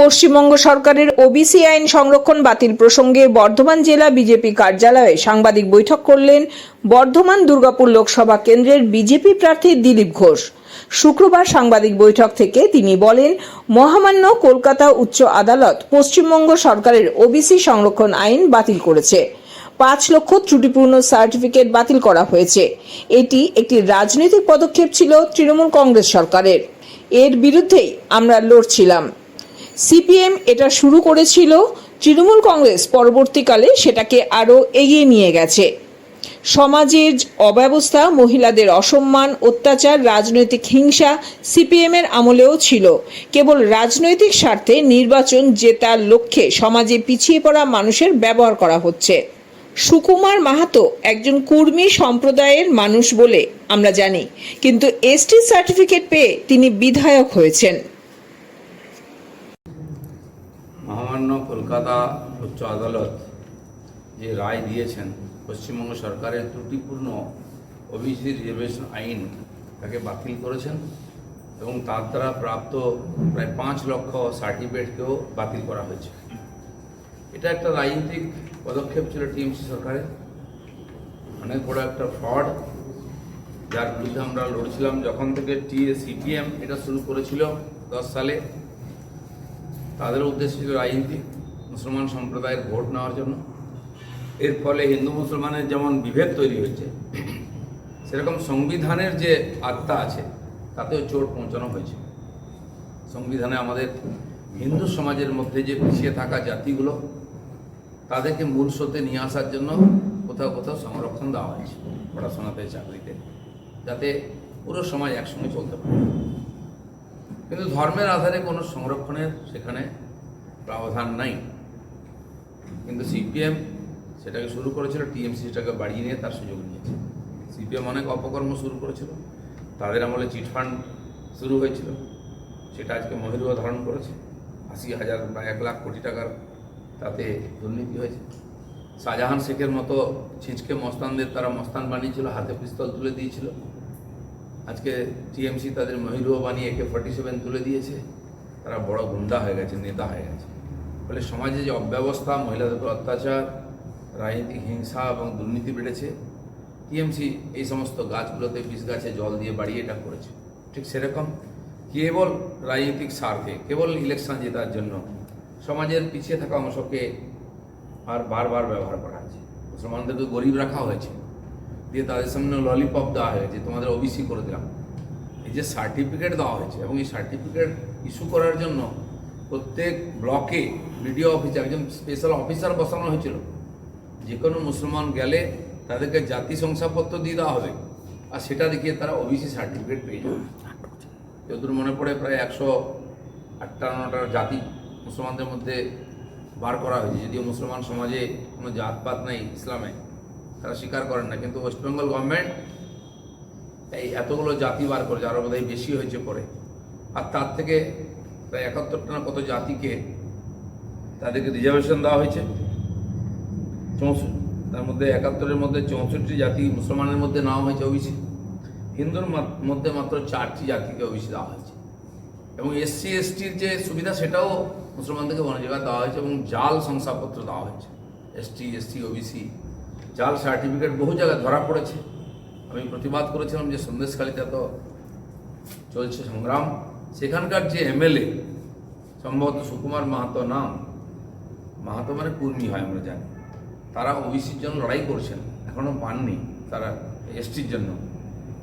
পশ্চিমবঙ্গ সরকারের ওবিসি আইন সংরক্ষণ বাতিল প্রসঙ্গে বর্ধমান জেলা বিজেপি কার্যালয়ে সাংবাদিক বৈঠক করলেন বর্ধমান দুর্গাপুর লোকসভা কেন্দ্রের বিজেপি প্রার্থী দিলীপ ঘোষ। শুক্রবার সাংবাদিক বৈঠক থেকে তিনি বলেন, মহামান্য কলকাতা উচ্চ আদালত পশ্চিমবঙ্গ সরকারের ওবিসি সংরক্ষণ আইন বাতিল করেছে। পাঁচ লক্ষ ত্রুটিপূর্ণ সার্টিফিকেট বাতিল করা হয়েছে। এটি একটি রাজনৈতিক পদক্ষেপ ছিল তৃণমূল কংগ্রেস সরকারের। এর বিরুদ্ধেই আমরা লড়ছিলাম। সিপিএম এটা শুরু করেছিল, তৃণমূল কংগ্রেস পরবর্তীকালে সেটাকে আরও এগিয়ে নিয়ে গেছে। সমাজের অব্যবস্থা, মহিলাদের অসম্মান, অত্যাচার, রাজনৈতিক হিংসা সিপিএমের আমলেও ছিল। কেবল রাজনৈতিক স্বার্থে নির্বাচন জেতার লক্ষ্যে সমাজে পিছিয়ে পড়া মানুষের ব্যবহার করা হচ্ছে। সুকুমার মাহাতো একজন কুর্মী সম্প্রদায়ের মানুষ বলে আমরা জানি, কিন্তু এসটি সার্টিফিকেট পেয়ে তিনি বিধায়ক হয়েছেন মহামান্য কলকাতা উচ্চ আদালত যে রায় দিয়েছেন, পশ্চিমবঙ্গ সরকারের ত্রুটিপূর্ণ ওবিসি রিজার্ভেশন আইন তাকে বাতিল করেছেন এবং তার দ্বারা প্রাপ্ত প্রায় পাঁচ লক্ষ সার্টিফিকেটকেও বাতিল করা হয়েছে। এটা একটা রাজনৈতিক পদক্ষেপ ছিল টিএমসি সরকারের। অনেক বড় একটা ফ্রড যার বিরুদ্ধে আমরা লড়ছিলাম যখন থেকে টি সিপিএম এটা শুরু করেছিল দশ সালে। তাদের উদ্দেশ্য ছিল রাজনীতি। মুসলমান সম্প্রদায়ের ভোট নেওয়ার জন্য। এর ফলে হিন্দু মুসলমানের যেমন বিভেদ তৈরি হয়েছে সেরকম সংবিধানের যে আত্মা আছে, তাতেও চোট পৌঁছানো হয়েছে। সংবিধানে আমাদের হিন্দু সমাজের মধ্যে যে পিছিয়ে থাকা জাতিগুলো, তাদেরকে মূল স্রোতে নিয়ে আসার জন্য কোথাও কোথাও সংরক্ষণ দেওয়া হয়েছে, পড়াশোনাতে, চাকরিতে, যাতে পুরো সমাজ একসঙ্গে চলতে পারে। কিন্তু ধর্মের আধারে কোনো সংরক্ষণের সেখানে প্রাবধান নাই। কিন্তু সিপিএম সেটাকে শুরু করেছিল, টিএমসি সেটাকে বাড়িয়ে নিয়ে তার সুযোগ নিয়েছে। সিপিএম অনেক অপকর্ম শুরু করেছিল, তাদের আমলে চিটফান্ড শুরু হয়েছিল, সেটা আজকে মহিরুয়া ধারণ করেছে। আশি হাজার বা এক লাখ কোটি টাকার তাতে দুর্নীতি হয়েছে। শাহজাহান শেখের মতো ছিঁচকে মস্তানদের তারা মস্তান বানিয়েছিল, হাতে পিস্তল তুলে দিয়েছিল। আজকে টিএমসি তাদের মহিরুয়া বানিয়ে একে ফর্টি সেভেন তুলে দিয়েছে। তারা বড় গুন্ডা হয়ে গেছে, নেতা হয়ে গেছে। ফলে সমাজে যে অব্যবস্থা, মহিলাদের উপর অত্যাচার, রাজনৈতিক হিংসা এবং দুর্নীতি বেড়েছে, টিএমসি এই সমস্ত গাছগুলোতে বিষ গাছে জল দিয়ে বাড়িয়ে এটা করেছে। ঠিক সেরকম কেবল রাজনৈতিক স্বার্থে, কেবল ইলেকশন জেতার জন্য সমাজের পিছিয়ে থাকা অংশকে আর বারবার ব্যবহার করা হয়েছে মুসলমানদেরকে গরিব রাখা হয়েছে। দিয়ে তাদের সামনে ললিপপ দেওয়া হয়েছে তোমাদের ওবিসি করে দিলাম। এই যে সার্টিফিকেট দেওয়া হয়েছে এবং এই সার্টিফিকেট ইস্যু করার জন্য প্রত্যেক ব্লকে বিডিও অফিসে, একজন স্পেশাল অফিসার বসানো হয়েছিল। যে কোনো মুসলমান গেলে তাদেরকে জাতি শংসাপত্র দিয়ে দেওয়া হবে। আর সেটা দেখিয়ে তারা ওবিসি সার্টিফিকেট পেয়ে যাবে। যতদূর মনে পড়ে প্রায় একশো আটান্নটার জাতি মুসলমানদের মধ্যে বার করা হয়েছে। যদিও মুসলমান সমাজে কোনো জাতপাত নেই ইসলামে, তারা স্বীকার করেন না। কিন্তু ওয়েস্ট বেঙ্গল গভর্নমেন্ট এই এতগুলো জাতি বার করেছে আরও বোধহয় বেশি হয়েছে পরে। আর তার থেকে প্রায় একাত্তরটা না কত জাতিকে তাদেরকে রিজার্ভেশন দেওয়া হয়েছে। চৌষট্টি তার মধ্যে একাত্তরের মধ্যে চৌষট্টি জাতি মুসলমানের মধ্যে নেওয়া হয়েছে ওবিসি হিন্দুর মধ্যে মাত্র চারটি জাতিকে ওবিসি দেওয়া হয়েছে। এবং এসসি, এসটির যে সুবিধা, সেটাও মুসলমানদেরকে জায়গায় দেওয়া হয়েছে এবং জাল শংসাপত্র দেওয়া হয়েছে। এসটি, এসসি, ওবিসি, জাল সার্টিফিকেট বহু জায়গায় ধরা পড়েছে। আমি প্রতিবাদ করেছিলাম যে সন্দেশখালীতে তো চলছে সংগ্রাম। সেখানকার যে এমএলএ, সম্ভবত সুকুমার মাহাতো নাম, মাহাতো মানে কুর্মী হয় আমরা জানি। তারা ওবিসির জন্য লড়াই করছেন এখনও পাননি তারা এসটির জন্য।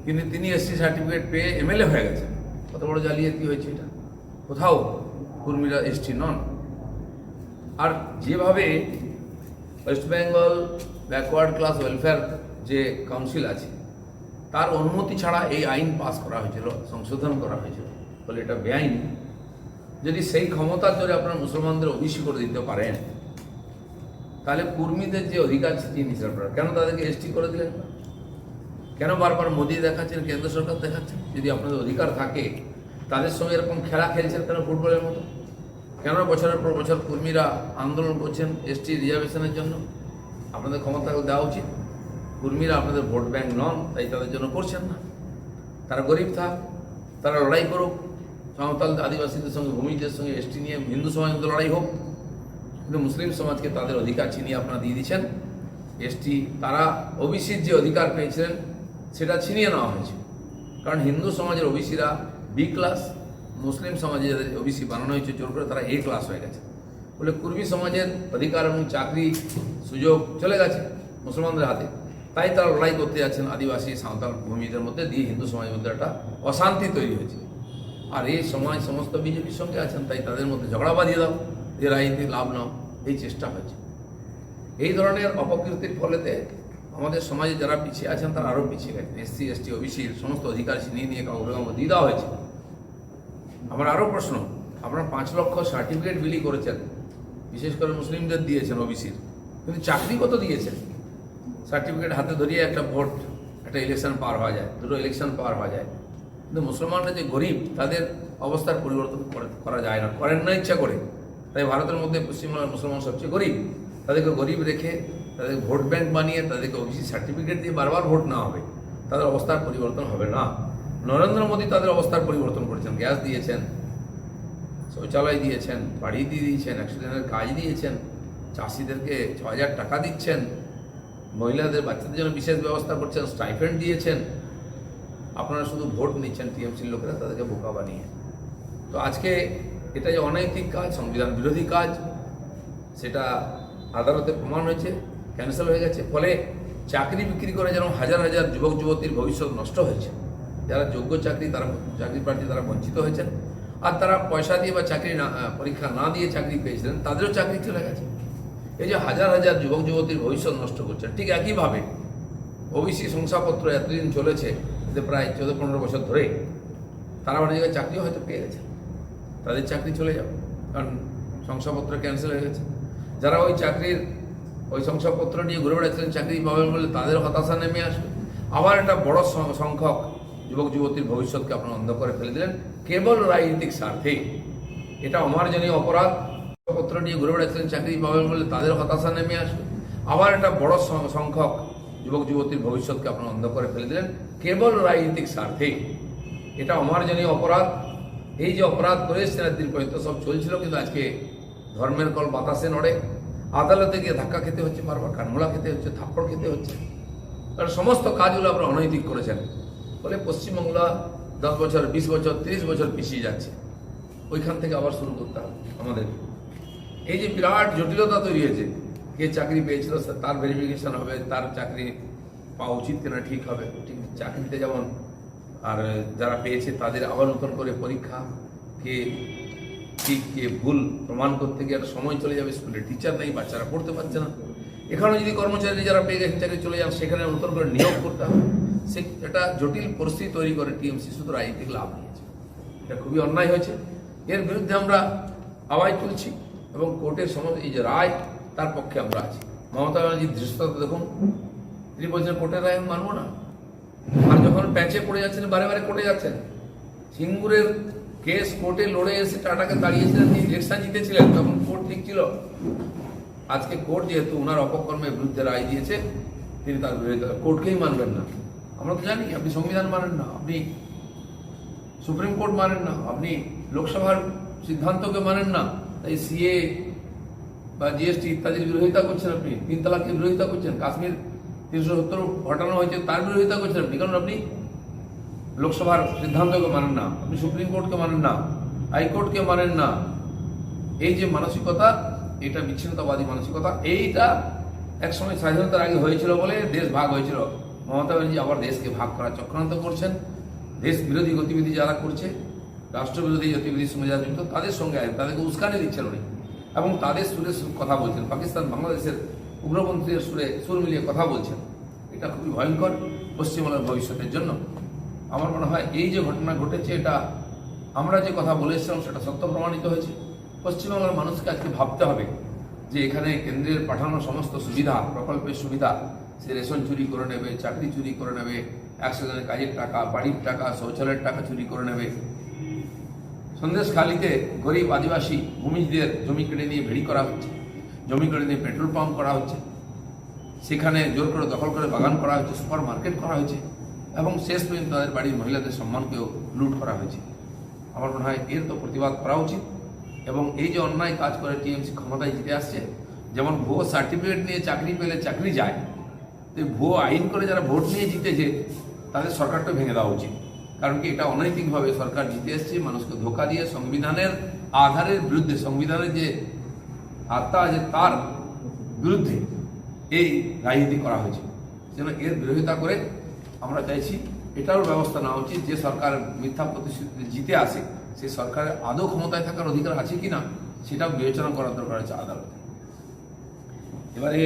কিন্তু তিনি এসটি সার্টিফিকেট পেয়ে এমএলএ হয়ে গেছেন। কত বড় জালিয়াতি হয়েছে এটা। কোথাও কুর্মীরা এসটি নন। আর যেভাবে West Bengal backward class welfare যে কাউন্সিল আছে, তার অনুমতি ছাড়া এই আইন পাস করা হয়েছিল, সংশোধন করা হয়েছিল। ফলে এটা বেআইনি। যদি সেই ক্ষমতার জোরে আপনারা মুসলমানদের ওবিসি করে দিতে পারেন, তাহলে কর্মীদের যে অধিকার ছিটিয়ে নিয়েছেন আপনারা কেন তাদেরকে এসটি করে দিলেন? না? কেন বারবার মোদি দেখাচ্ছেন, কেন্দ্র সরকার দেখাচ্ছেন? যদি আপনাদের অধিকার থাকে, তাদের সঙ্গে এরকম খেলা খেলছেন কেন ফুটবলের মতো? কেন বছরের পর বছর কর্মীরা আন্দোলন করছেন এসটি রিজার্ভেশনের জন্য? আপনাদের ক্ষমতা দেওয়া উচিত। কর্মীরা আপনাদের ভোট ব্যাংক নন, তাই তাদের জন্য করছেন না। তারা গরিব থাক, তারা লড়াই করুক সাঁওতাল আদিবাসীদের সঙ্গে, ভূমিদের সঙ্গে, এসটি নিয়ে হিন্দু সমাজ মধ্যে লড়াই হোক। কিন্তু মুসলিম সমাজকে তাদের অধিকার ছিনিয়ে আপনারা দিয়ে দিচ্ছেন এসটি, তারা ওবিসির যে অধিকার পেয়েছিলেন, সেটা ছিনিয়ে নেওয়া হয়েছে। কারণ হিন্দু সমাজের ওবিসিরা বি ক্লাস, মুসলিম সমাজে যাদের ওবিসি বানানো হয়েছে, জোর করে তারা এ ক্লাস হয়ে গেছে। বলে কুর্মী সমাজের অধিকার এবং চাকরি সুযোগ চলে গেছে মুসলমানদের হাতে। তাই তারা লড়াই করতে যাচ্ছেন আদিবাসী সাঁওতাল ভূমিদের মধ্যে দিয়ে হিন্দু সমাজের মধ্যে একটা অশান্তি তৈরি হয়েছে। আর এই সময় সমস্ত বিজেপির সঙ্গে আছেন, তাই তাদের মধ্যে ঝগড়া বাঁধিয়ে দাও, যে রাজনীতি লাভ নাও, এই চেষ্টা হয়েছে। এই ধরনের অপকীর্তির ফলেতে আমাদের সমাজে যারা পিছিয়ে আছেন, তারা আরও পিছিয়ে গেছেন। এসসি, এসটি ওবিসির সমস্ত অধিকার ছিনিয়ে নিয়ে কাউকে দিয়ে দেওয়া হয়েছে। আমার আরও প্রশ্ন, আপনারা পাঁচ লক্ষ সার্টিফিকেট বিলি করেছেন, বিশেষ করে মুসলিমদের দিয়েছেন ওবিসির, কিন্তু চাকরি কত দিয়েছেন? সার্টিফিকেট হাতে ধরিয়ে একটা ভোট, একটা ইলেকশন পার হওয়া যায়, দুটো ইলেকশন পার হওয়া যায়। কিন্তু মুসলমানরা যে গরিব, তাদের অবস্থার পরিবর্তন করে- যায় না। করেন না ইচ্ছা করে। তাই ভারতের মধ্যে পশ্চিমবাংলার মুসলমান সবচেয়ে গরিব। তাদেরকে গরিব রেখে তাদের ভোট ব্যাংক বানিয়ে তাদেরকে ওবিসি সার্টিফিকেট দিয়ে বারবার ভোট না হবে। তাদের অবস্থার পরিবর্তন হবে না। নরেন্দ্র মোদী তাদের অবস্থার পরিবর্তন করেছেন। গ্যাস দিয়েছেন, শৌচালয় দিয়েছেন, বাড়ি দিয়ে দিয়েছেন একশো দিনের কাজ দিয়েছেন, চাষিদেরকে ছ হাজার টাকা দিচ্ছেন, মহিলাদের, বাচ্চাদের জন্য বিশেষ ব্যবস্থা করছেন, স্টাইফেন্ড দিয়েছেন। আপনারা শুধু ভোট নিচ্ছেন টিএমসির লোকেরা, তাদেরকে বোকা বানিয়ে। তো আজকে এটা যে অনৈতিক কাজ, সংবিধান বিরোধী কাজ, সেটা আদালতে প্রমাণ হয়েছে ক্যান্সেল হয়ে গেছে, ফলে চাকরি বিক্রি করে যেন হাজার হাজার যুবক যুবতীর ভবিষ্যৎ নষ্ট হয়েছে। যারা যোগ্য চাকরি, তারা চাকরি প্রার্থী, তারা বঞ্চিত হয়েছেন। আর তারা পয়সা দিয়ে বা চাকরি না পরীক্ষা না দিয়ে চাকরি পেয়েছিলেন, তাদেরও চাকরি চলে গেছে। এই যে হাজার হাজার যুবক যুবতীর ভবিষ্যৎ নষ্ট করছে, ঠিক একইভাবে ওবিসি শংসাপত্র এতদিন চলেছে এতে প্রায় চোদ্দ পনেরো বছর ধরে তারা অনেক জায়গায় চাকরিও হয়তো পেয়ে গেছে। তাদের চাকরি চলে যাবে, কারণ শংসাপত্র ক্যান্সেল হয়ে গেছে। যারা ওই চাকরির, ওই শংসাপত্র নিয়ে ঘুরে বেড়াচ্ছিলেন চাকরি পাবেন বলে তাদের হতাশা নেমে আসবে। আবার একটা বড় সংখ্যক যুবক, যুবতীর ভবিষ্যৎকে আপনারা অন্ধ করে ফেলে দিলেন। কেবল রাজনৈতিক স্বার্থে। এটা অমার্জনীয় অপরাধ। পত্র নিয়ে ঘুরে বেড়াচ্ছিলেন চাকরি পাবেন বলে তাদের হতাশা নেমে আসবে। আবার একটা বড় সংখ্যক যুবক যুবতীর ভবিষ্যৎকে আপনারা অন্ধ করে ফেলে দিলেন। কেবল রাজনৈতিক স্বার্থে এটা অমার্জনীয় অপরাধ। এই যে অপরাধ করে এসছেন একদিন পর্যন্ত সব চলছিল, কিন্তু আজকে ধর্মের কল বাতাসে নড়ে। আদালতে গিয়ে ধাক্কা খেতে হচ্ছে, বারবার কানমোলা খেতে হচ্ছে, থাপ্পড় খেতে হচ্ছে। কারণ সমস্ত কাজগুলো আপনারা অনৈতিক করেছেন। ফলে পশ্চিমবাংলা দশ বছর, বিশ বছর, তিরিশ বছর পিছিয়ে যাচ্ছে। ওইখান থেকে আবার শুরু করতে হবে আমাদের। এই যে বিরাট জটিলতা তৈরি হয়েছে কে চাকরি পেয়েছিল তার ভেরিফিকেশন হবে, তার চাকরি পাওয়া উচিত কিনা, ঠিক হবে। ঠিক, চাকরিতে যেমন, আর যারা পেয়েছে, তাদের আবার নতুন করে পরীক্ষা কে ঠিক, কে ভুল প্রমাণ করতে গিয়ে একটা সময় চলে যাবে, স্কুলে টিচার নেই, বাচ্চারা পড়তে পারছে না। এখানে যদি কর্মচারী যারা পেয়ে গেছেন চাকরি চলে যান, সেখানে নতুন করে নিয়োগ করতে হবে। সে একটা জটিল পরিস্থিতি তৈরি করে টিএমসি, শুধু রাজনীতিক লাভ নিয়েছে এটা খুবই অন্যায় হয়েছে। এর বিরুদ্ধে আমরা আওয়াজ তুলছি এবং কোর্টের সমস্ত, এই যে রায় তার পক্ষে আমরা আছি। মমতা ব্যানার্জির দৃশ্যতা দেখুন, তিনি বলছেন, কোর্টের রায় আমি মানবো না। আর যখন প্যাচে পড়ে যাচ্ছেন, বারে বারে কোর্টে যাচ্ছেন, সিঙ্গুরের কেস কোর্টে লড়ে এসে টাটাকে দাঁড়িয়েছিলেন তিনি ইলেকশন জিতেছিলেন, তখন কোর্ট ঠিক ছিল। আজকে কোর্ট যেহেতু ওনার অপকর্মের বিরুদ্ধে রায় দিয়েছে, তিনি তার বিরোধিতা কোর্টকেই মানবেন না। আমরা তো জানি, আপনি সংবিধান মানেন না, আপনি সুপ্রিম কোর্ট মানেন না, আপনি লোকসভার সিদ্ধান্তকে মানেন না। তাই সিএ বা জিএসটি ইত্যাদির বিরোধিতা করছেন আপনি, তিন তালাকের বিরোধিতা করছেন, কাশ্মীর তিনশো সত্তর ঘটানো হয়েছে তার বিরোধিতা করছেন আপনি, কারণ আপনি লোকসভার সিদ্ধান্তকে মানেন না, আপনি সুপ্রিম কোর্টকে মানেন না, হাইকোর্টকে মানেন না। এই যে মানসিকতা, এটা বিচ্ছিন্নতাবাদী মানসিকতা, এইটা একসময় স্বাধীনতার আগে হয়েছিল বলে দেশ ভাগ হয়েছিল। মমতা ব্যানার্জি আবার দেশকে ভাগ করার চক্রান্ত করছেন। দেশ বিরোধী গতিবিধি যারা করছে, রাষ্ট্রবিরোধী গতিবিধির সঙ্গে যারা যুক্ত তাদের সঙ্গে তাদেরকে উস্কানি দিচ্ছেন উনি। এবং তাদের সুরে কথা বলছেন। পাকিস্তান, বাংলাদেশের উগ্রপন্থীদের সুরে সুর মিলিয়ে কথা বলছেন। এটা খুবই ভয়ঙ্কর পশ্চিমবঙ্গের ভবিষ্যতের জন্য। আমার মনে হয় এই যে ঘটনা ঘটেছে, এটা আমরা যে কথা বলে এসেছিলাম, সেটা সত্য প্রমাণিত হয়েছে। পশ্চিমবাংলার মানুষকে আজকে ভাবতে হবে যে এখানে কেন্দ্রের পাঠানো সমস্ত সুবিধা, প্রকল্পের সুবিধা, সে রেশন চুরি করে নেবে, চাকরি চুরি করে নেবে, একশো জনের কাজের টাকা, বাড়ির টাকা, শৌচালয়ের টাকা চুরি করে নেবে। সন্দেশখালিতে গরিব আদিবাসী ভূমিজদের জমি কেটে নিয়ে ভেড়ি করা হচ্ছে, জমি কেটে নিয়ে পেট্রোল পাম্প করা হচ্ছে, সেখানে জোর করে দখল করে বাগান করা হয়েছে সুপার মার্কেট করা হয়েছে এবং শেষ পর্যন্ত তাদের বাড়ির মহিলাদের সম্মানকেও লুট করা হয়েছে। আমার মনে হয় এর তো প্রতিবাদ করা উচিত এবং এই যে অন্যায় কাজ করে টিএমসি ক্ষমতায় জিতে আসছে, যেমন ভুয়ো সার্টিফিকেট নিয়ে চাকরি পেলে চাকরি যায়, তো ভুয়ো আইন করে যারা ভোট নিয়ে জিতেছে, তাদের সরকারটা ভেঙে দেওয়া উচিত। কারণ কি এটা অনৈতিকভাবে সরকার জিতে এসছে, মানুষকে ধোকা দিয়ে সংবিধানের আধারের বিরুদ্ধে, সংবিধানের যে আত্মা আছে তার বিরুদ্ধে এই রাজনীতি করা হয়েছে। যেন এর বিরোধিতা করে আমরা চাইছি এটারও ব্যবস্থা নেওয়া উচিত, যে সরকার মিথ্যা প্রতিশ্রুতি জিতে আসে সেই সরকারের আদৌ ক্ষমতায় থাকার অধিকার আছে কিনা, সেটাও বিবেচনা করার দরকার আছে আদালতে। এবারে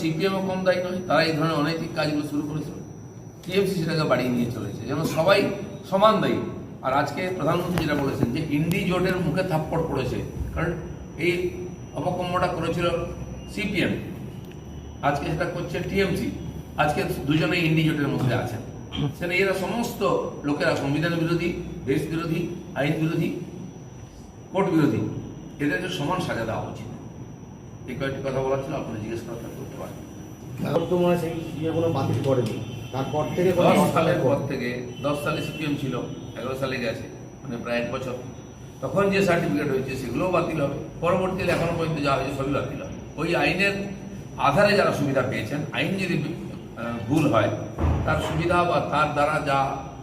সিপিএমও কম দায়ী নয়, তারা এই ধরনের অনৈতিক কাজগুলো শুরু করেছিল। টিএমসি সেটাকে বাড়িয়ে নিয়ে চলেছে। যেন সবাই সমান দায়ী। আর আজকে প্রধানমন্ত্রী যেটা বলেছেন যে ইন্ডি জোটের মুখে থাপ্পড় পড়েছে, কারণ এই অপকর্মটা করেছিল সিপিএম। আজকে সেটা করছে টিএমসি। আজকে দুজনে ইন্ডি জোটের মধ্যে আছেন। সেখানে এরা সমস্ত লোকেরা, সংবিধান বিরোধী, দেশ বিরোধী, আইন বিরোধী, কোর্ট বিরোধী, এদেরকে সমান সাজা দেওয়া উচিত। এই কয়েকটি কথা বলার ছিল আপনারা জিজ্ঞেস করা করতে পারেন বর্তমানে সেই ইয়েগুলো বাতিল করেনি। তারপর থেকে দশ সালের পর পর থেকে দশ সালে সিপিএম ছিল এগারো সালে গেছে মানে প্রায় এক বছর। তখন যে সার্টিফিকেট হয়েছে সেগুলোও বাতিল হবে। পরবর্তীতে এখনও পর্যন্ত যা হয়েছে সবই বাতিল হবে। ওই আইনের আধারে যারা সুবিধা পেয়েছেন আইন যদি ভুল হয় তার সুবিধা বা তার দ্বারা যা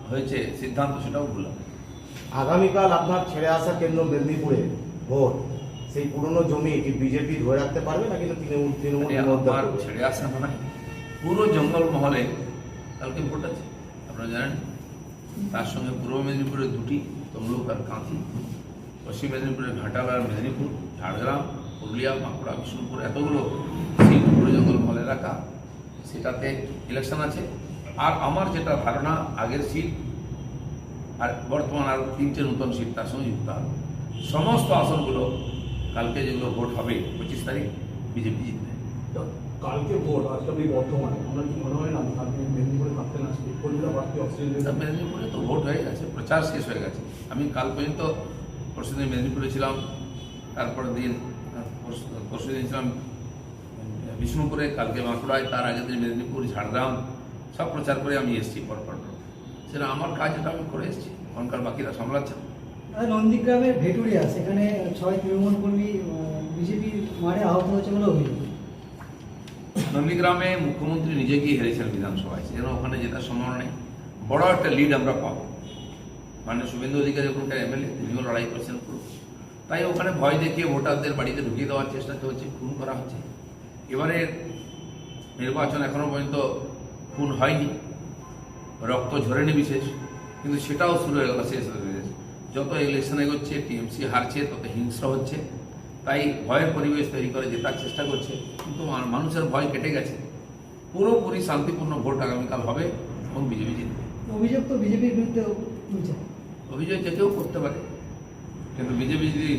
হয়েছে সিদ্ধান্ত সেটাও ভুল হবে। আগামীকাল আপনার ছেড়ে আসা কেন্দ্র মেদিনীপুরে ভোট। সেই পুরনো জমি কি বিজেপি ধরে রাখতে পারবে না কিন্তু তৃণমূল তৃণমূল ছেড়ে আসা মানে পুরো জঙ্গল মহলে কালকে ভোট আছে আপনারা জানেন? তার সঙ্গে পূর্ব মেদিনীপুরে দুটি তমলুক আর কাঁথি। পশ্চিম মেদিনীপুরের ঘাটাল আর মেদিনীপুর ঝাড়গ্রাম পুরুলিয়া বাঁকুড়া বিষ্ণুপুর এতগুলো সিট পুরো জঙ্গল মহল এলাকা সেটাতে ইলেকশন আছে। আর আমার যেটা ধারণা আগের সিট আর বর্তমান আর তিনটে নতুন সিট তার সঙ্গে যুক্ত হবে। সমস্ত আসনগুলো কালকে যেগুলো ভোট হবে পঁচিশ তারিখ বিজেপি জিতবে। তো কালকে ভোট আজকে আপনি কি মনে হয় না আপনি মেদিনীপুরে থাকতেন আজকে কলকাতা বাড়তি অক্সিজেন তা মেদিনীপুরে তো ভোট হয়ে গেছে প্রচার শেষ হয়ে গেছে। আমি কাল পর্যন্ত পরশু দিন মেদিনীপুরে ছিলাম তারপরের দিন পরশু দিন ছিলাম বিষ্ণুপুরে কালকে বাঁকুড়ায় তার আগের দিন মেদিনীপুর ঝাড়গ্রাম সব প্রচার করে আমি এসেছি পরপর। সেটা আমার কাজ এটা আমি করে এসেছি ওখানকার বাকিরা সামলাচ্ছেন নন্দীগ্রামের ভেটুরিয়া সেখানে ছয় তৃণমূল কর্মী বিজেপির মারে আহত হয়েছে বলে অভিযোগ। নন্দীগ্রামে মুখ্যমন্ত্রী নিজে গিয়ে হেরেছেন বিধানসভায়। যেন ওখানে জেতার সম্ভাবনা নেই। বড় একটা লিড আমরা পাবো। মানে শুভেন্দু অধিকারী ওখানকার এমএলএ, তিনিও লড়াই করছেন পুরো। তাই ওখানে ভয় দেখিয়ে ভোটারদের বাড়িতে ঢুকিয়ে দেওয়ার চেষ্টা চলছে খুন করা হচ্ছে। এবারে নির্বাচন এখনও পর্যন্ত খুন হয়নি। রক্ত ঝরেনি বিশেষ, কিন্তু সেটাও শুরু হয়ে গেল শেষ হয়ে যত ইলেকশন এগোচ্ছে টিএমসি হারছে তত হিংস্র হচ্ছে। তাই ভয়ের পরিবেশ তৈরি করে জেতার চেষ্টা করছে। কিন্তু মানুষের ভয় কেটে গেছে। পুরোপুরি শান্তিপূর্ণ ভোট আগামীকাল হবে এবং বিজেপি জিতবে। অভিযোগ তো বিজেপির বিরুদ্ধে অভিযোগ যে কেউ করতে পারে। কিন্তু বিজেপি যদি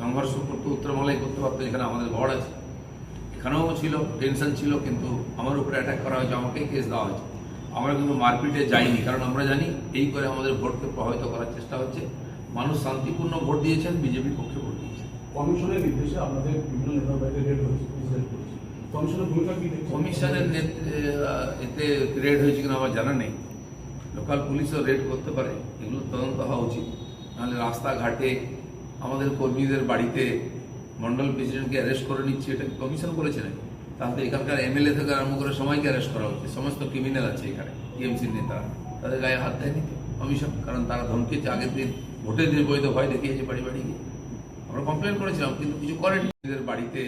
সংঘর্ষ করতো উত্তরমালাই করতে পারতো এখানে আমাদের গড় আছে। এখানেও ছিল টেনশন ছিল কিন্তু আমার উপরে অ্যাটাক করা হয়েছে আমাকেই কেস দেওয়া হয়েছে। আমরা কিন্তু মারপিটে যাইনি কারণ আমরা জানি এই করে আমাদের ভোটকে প্রভাবিত করার চেষ্টা হচ্ছে। মানুষ শান্তিপূর্ণ ভোট দিয়েছেন বিজেপির পক্ষে ভোট দিয়েছেন। কমিশনের নির্দেশে আপনাদের বিভিন্ন নেতার বাড়িতে রেড হয়েছে কমিশনের ভূমিকা কি কমিশনের এতে রেড হয়েছে কিনা আমার জানা নেই। লোকাল পুলিশও রেড করতে পারে এগুলো তদন্ত হওয়া উচিত। নাহলে রাস্তাঘাটে আমাদের কর্মীদের বাড়িতে মন্ডল প্রেসিডেন্টকে অ্যারেস্ট করে নিচ্ছে এটা কমিশন করেছে নাকি? তাহলে এখানকার এমএলএ থেকে আরম্ভ করে সবাইকে অ্যারেস্ট করা উচিত সমস্ত ক্রিমিনাল আছে এখানে টিএমসির নেতারা। তাদের গায়ে হাত দেয়নি কমিশন কারণ তারা ধমকেছে আগের দিন। দিন বৈধ ভয় দেখিয়েছে বাড়ি বাড়ি গিয়ে। আমরা কমপ্লেন করেছিলাম, কিন্তু কিছু করেনি। এদের বাড়িতে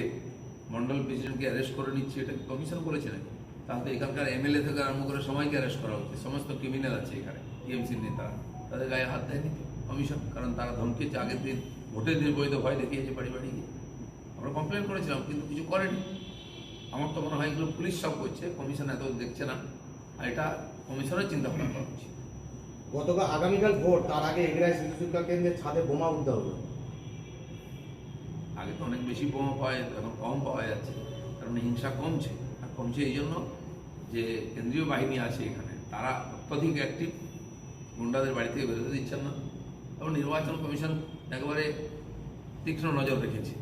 মন্ডল প্রেসিডেন্টকে অ্যারেস্ট করে নিচ্ছে, এটা কমিশন করেছে নাকি? তাহলে এখানকার এমএলএ থেকে আরম্ভ করে সবাইকে অ্যারেস্ট করা হচ্ছে। সমস্ত ক্রিমিনাল আছে এখানে টিএমসির নেতারা তাদের গায়ে হাত দেয়নি কমিশন কারণ তারা ধমকিয়েছে আগের দিন। ভোটের দিন ভয় দেখিয়েছে বাড়ি বাড়ি গিয়ে। আমরা কমপ্লেন করেছিলাম, কিন্তু কিছু করেনি। আমার তো মনে হয় এগুলো পুলিশ সব করছে কমিশন এত দেখছে না। আর এটা কমিশনের চিন্তা ভাবনা করা উচিত। গতকাল আগামীকাল ভোট, তার আগে এগরাই শিশু শিক্ষা কেন্দ্রের ছাদে বোমা উদ্ধার হলো। আগে তো অনেক বেশি বোমা পাওয়া যেত এখন কম পাওয়া যাচ্ছে, কারণ হিংসা কমছে। আর কমছে এই জন্য যে কেন্দ্রীয় বাহিনী আছে এখানে, তারা অত্যধিক অ্যাক্টিভ গুন্ডাদের বাড়ি থেকে বেরোতে দিচ্ছেন না। এবং নির্বাচন কমিশন একেবারে তীক্ষ্ণ নজর রেখেছে।